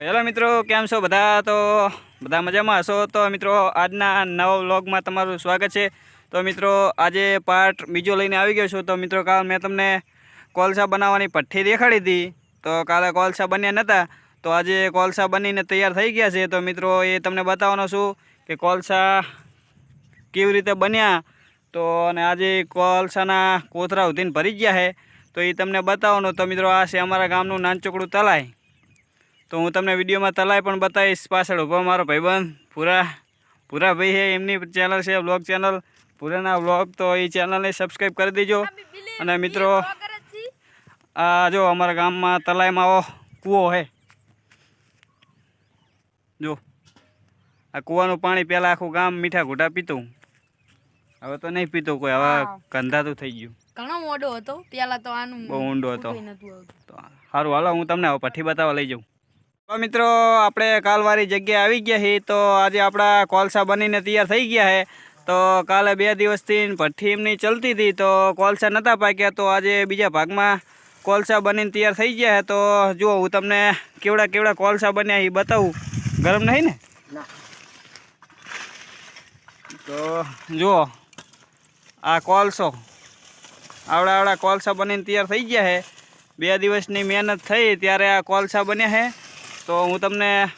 Hello મિત્રો, કેમ છો બધા? તો બધા મજામાં હશો? તો મિત્રો, આજના નવા વ્લોગમાં તમારું સ્વાગત છે. તો મિત્રો, આજે પાર્ટ બીજો લઈને આવી ગયો છું. તો મિત્રો, કાલ મેં તમને કોલસા બનાવવાની પઠ્ઠી દેખાડી હતી. તો કાલે કોલસા બન્યા નહોતા તો આજે કોલસા બનીને તૈયાર થઈ ગયા છે. તો મિત્રો, એ તમને બતાવવાનો છું કે કોલસા કેવી રીતે બન્યા. તો અને આજે કોલસાના કોથરા ઉધીને ભરી ગયા છે. તો એ તમને બતાવવાનો. તો મિત્રો, આ છે અમારા ગામનું નાનચોકડું તલાય તો હું તમને વિડીયોમાં તલાય પણ બતાવીશ પાછળ ઊભો મારો ભાઈબંધ પૂરા પૂરા ભાઈ છે એમની ચેનલ છે વ્લોગ ચેનલ પૂરાના વ્લોગ તો એ ચેનલને સબસ્ક્રાઈબ કરી દેજો. અને મિત્રો આ જો અમારા ગામમાં તલાઈમાં આવો કૂવો છે. જો આ કૂવાનું પાણી પહેલાં આખું ગામ મીઠા ઘૂંટા પીતું. હવે તો નહીં પીતું કોઈ હવે. ગંધાતું થઈ ગયું. ઘણો મોડો હતો પેલા તો આનું બહુ ઊંડો હતો. સારું હાલો હું તમને હવે પઠ્ઠી બતાવવા લઈ જાઉં. મિત્રો આપણે કાલવાળી જગ્યાએ આવી ગયા છીએ. તો આજે આપણા કોલસા બનીને તૈયાર થઈ ગયા છે. તો કાલે બે દિવસથી ભઠ્ઠી એમની ચલતી હતી. તો કોલસા નહોતા પાક્યા. તો આજે બીજા ભાગમાં કોલસા બનીને તૈયાર થઈ ગયા છે. તો જુઓ હું તમને કેવડા કેવડા કોલસા બન્યા એ બતાવું. ગરમ નહીં ને. તો જુઓ આ કોલસો આવડા આવડા કોલસા બનીને તૈયાર થઈ ગયા છે. બે દિવસની મહેનત થઈ ત્યારે આ કોલસા બન્યા છે. તો હું તમને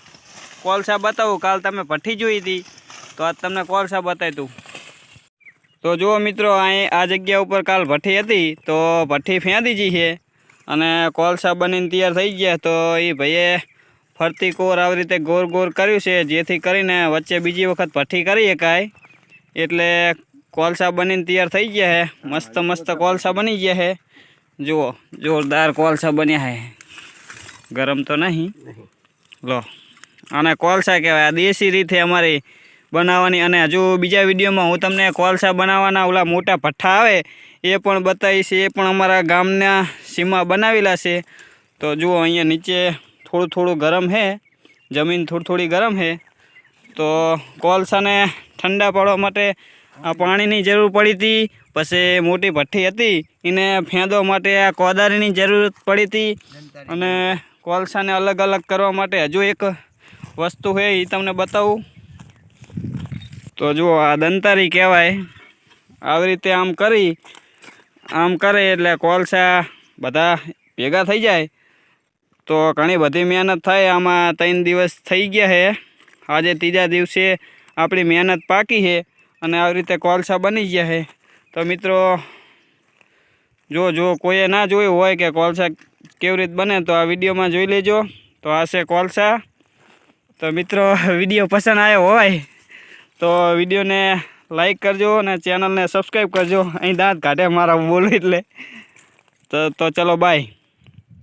કોલસા બતાવું. કાલ તમે ભઠ્ઠી જોઈ હતી. તો આજ તમને કોલસા બતાવી તું તો જુઓ મિત્રો, અહીં આ જગ્યા ઉપર કાલ ભઠ્ઠી હતી. તો ભઠ્ઠી ફેંદી જી છે. અને કોલસા બનીને તૈયાર થઈ ગયા. તો એ ભાઈએ ફરતી કોર આવી રીતે ગોર ગોર કર્યું છે. જેથી કરીને વચ્ચે બીજી વખત ભઠ્ઠી કરી શકાય એટલે કોલસા બનીને તૈયાર થઈ ગયા છે. મસ્ત મસ્ત કોલસા બની ગયા છે. જુઓ, જોરદાર કોલસા બન્યા છે. ગરમ તો નહીં. લો. અને કોલસા કહેવાય. આ દેશી રીતે અમારી બનાવવાની અને હજુ બીજા વિડીયોમાં હું તમને કોલસા બનાવવાના ઓલા મોટા ભઠ્ઠા આવે, એ પણ બતાવીશ. એ પણ અમારા ગામના સીમા બનાવેલા છે. તો જુઓ, અહીંયા નીચે થોડું થોડું ગરમ છે જમીન થોડી થોડી ગરમ છે તો કોલસાને ઠંડા પાડવા માટે આ પાણીની જરૂર પડી હતી. પછી મોટી ભઠ્ઠી હતી. એને ફેંદવા માટે આ કોદારીની જરૂરત પડી હતી. અને કોલસાને અલગ અલગ કરવા માટે હજુ એક વસ્તુ છે એ તમને બતાવું. તો જુઓ, આ દંતારી કહેવાય. આવી રીતે આમ કરી, આમ કરે એટલે કોલસા બધા ભેગા થઈ જાય. તો ઘણી બધી મહેનત થાય, આમાં ત્રણ દિવસ થઈ ગયા છે. આજે ત્રીજા દિવસે આપણી મહેનત પાકી છે અને આવી રીતે કોલસા બની ગયા છે. તો મિત્રો, જો જો કોઈએ ના જોયું હોય કે કોલસા કેવી રીતે બને તો આ વિડીયોમાં જોઈ લેજો. તો આ છે કોલસા. તો મિત્રો, વીડિયો પસંદ આવ્યો હોય તો વિડીયોને લાઈક કરજો અને ચેનલને સબસ્ક્રાઈબ કરજો. અહીં દાંત કાઢે મારા બોલું એટલે. તો તો ચલો, બાય.